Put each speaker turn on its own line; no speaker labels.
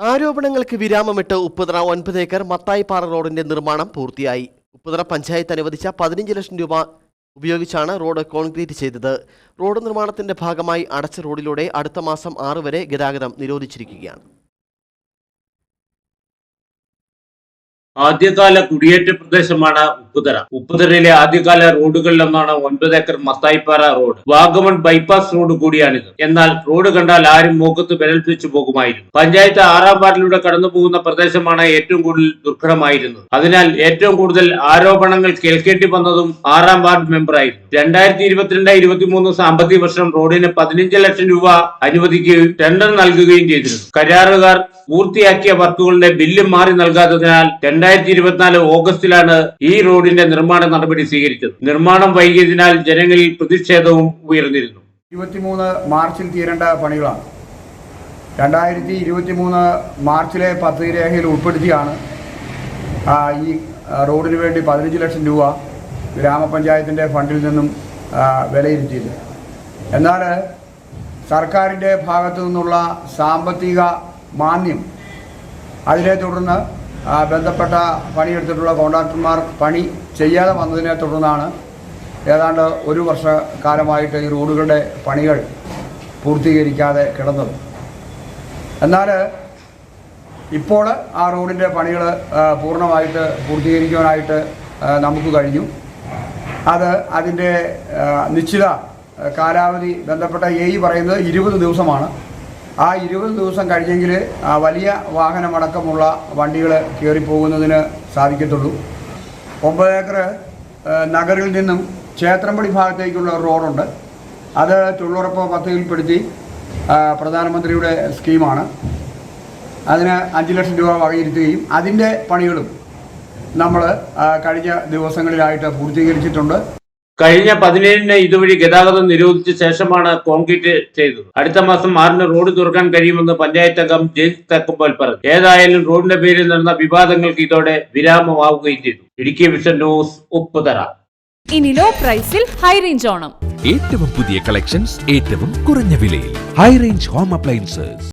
ആരോപണങ്ങൾക്ക് വിരാമമിട്ട് ഉപ്പുതറ ഒൻപത് ഏക്കർ മത്തായിപ്പാറ റോഡിന്റെ നിർമ്മാണം പൂർത്തിയായി. ഉപ്പുതറ പഞ്ചായത്ത് അനുവദിച്ച പതിനഞ്ച് ലക്ഷം രൂപ ഉപയോഗിച്ചാണ് റോഡ് കോൺക്രീറ്റ് ചെയ്തത്. റോഡ് നിർമ്മാണത്തിന്റെ ഭാഗമായി അടച്ച റോഡിലൂടെ അടുത്ത മാസം ആറ് വരെ ഗതാഗതം നിരോധിച്ചിരിക്കുകയാണ്.
ആദ്യകാല കുടിയേറ്റ പ്രദേശമാണ് ഉപ്പുതറ. ഉപ്പുതറയിലെ ആദ്യകാല റോഡുകളിലൊന്നാണ് ഒൻപത് acre Mathayippara road. Vagamon bypass road കൂടിയാണിത്. എന്നാൽ റോഡ് കണ്ടാൽ ആരും മുഖത്ത് വിരൽപ്പിച്ചു പോകുമായിരുന്നു. പഞ്ചായത്ത് ആറാം വാർഡിലൂടെ കടന്നു പോകുന്ന പ്രദേശമാണ് ഏറ്റവും കൂടുതൽ ദുർഘടമായിരുന്നത്. അതിനാൽ ഏറ്റവും കൂടുതൽ ആരോപണങ്ങൾ കേൾക്കേണ്ടി വന്നതും ആറാം വാർഡ് മെമ്പറായിരുന്നു രണ്ടായിരത്തി ഇരുപത്തിരണ്ട് ഇരുപത്തിമൂന്ന് സാമ്പത്തിക വർഷം റോഡിന് പതിനഞ്ച് ലക്ഷം രൂപ അനുവദിക്കുകയും ടെൻഡർ നൽകുകയും ചെയ്തിരുന്നു. കരാറുകാർ പൂർത്തിയാക്കിയ വർക്കുകളുടെ ബില്ല് മാറി നൽകാത്തതിനാൽ രണ്ടായിരത്തി ഇരുപത്തിനാല് ഓഗസ്റ്റിലാണ് ഈ റോഡിന്റെ നിർമ്മാണ നടപടി സ്വീകരിച്ചത്. നിർമ്മാണം വൈകിയതിനാൽ ജനങ്ങളിൽ പ്രതിഷേധവും ഉയർന്നിരുന്നു.
ഇരുപത്തിമൂന്ന് മാർച്ചിൽ തീരേണ്ട പണികളാണ്. രണ്ടായിരത്തി ഇരുപത്തി മൂന്ന് മാർച്ചിലെ പദ്ധതി രേഖയിൽ ഉൾപ്പെടുത്തിയാണ് ഈ റോഡിന് വേണ്ടി പതിനഞ്ച് ലക്ഷം രൂപ ഗ്രാമപഞ്ചായത്തിന്റെ ഫണ്ടിൽ നിന്നും വിലയിരുത്തിയത്. എന്നാൽ സർക്കാരിന്റെ ഭാഗത്തു നിന്നുള്ള സാമ്പത്തിക മാന്യം അതിനെ തുടർന്ന് ബന്ധപ്പെട്ട പണിയെടുത്തിട്ടുള്ള കോൺട്രാക്ടർമാർ പണി ചെയ്യാതെ വന്നതിനെ തുടർന്നാണ് ഏതാണ്ട് ഒരു വർഷക്കാലമായിട്ട് ഈ റോഡുകളുടെ പണികൾ പൂർത്തീകരിക്കാതെ കിടന്നത്. എന്നാൽ ഇപ്പോൾ ആ റോഡിന്റെ പണികൾ പൂർണമായിട്ട് പൂർത്തീകരിക്കുവാനായിട്ട് നമുക്ക് കഴിഞ്ഞു. അത് അതിന്റെ നിശ്ചിത കാലാവധി ബന്ധപ്പെട്ട എ പറയുന്നത് ഇരുപത് ദിവസമാണ്. ആ ഇരുപത് ദിവസം കഴിഞ്ഞെങ്കിൽ ആ, വലിയ വാഹനമടക്കമുള്ള വണ്ടികൾ കയറിപ്പോകുന്നതിന് സാധിക്കത്തുള്ളൂ. ഒമ്പത് ഏക്കർ നഗറിൽ നിന്നും ക്ഷേത്രമ്പടി ഭാഗത്തേക്കുള്ള റോഡുണ്ട്. അത് തൊഴിലുറപ്പ് പദ്ധതിയിൽപ്പെടുത്തി പ്രധാനമന്ത്രിയുടെ സ്കീമാണ്. അതിന് അഞ്ച് ലക്ഷം രൂപ വകയിരുത്തുകയും അതിന്റെ പണികളും നമ്മൾ കഴിഞ്ഞ ദിവസങ്ങളിലായിട്ട് പൂർത്തീകരിച്ചിട്ടുണ്ട്.
കഴിഞ്ഞ പതിനേഴിന് ഇതുവഴി ഗതാഗതം നിരോധിച്ച ശേഷമാണ് കോൺക്രീറ്റ് ചെയ്തത്. അടുത്ത മാസം ആറിന് റോഡ് തുറക്കാൻ കഴിയുമെന്ന് പഞ്ചായത്ത് അംഗം ജെയിംസ് തക്കുമ്പോൾ പറഞ്ഞു. ഏതായാലും റോഡിന്റെ പേരിൽ നടന്ന വിവാദങ്ങൾക്ക് ഇതോടെ വിരാമമാവുകയും ചെയ്തു. Idukki vision news Upputhara.
ഇനി ലോ പ്രൈസിൽ ഹൈ റേഞ്ച് ഓണം.
ഏറ്റവും പുതിയ കളക്ഷൻസ് ഏറ്റവും കുറഞ്ഞ വിലയിൽ. High range home appliances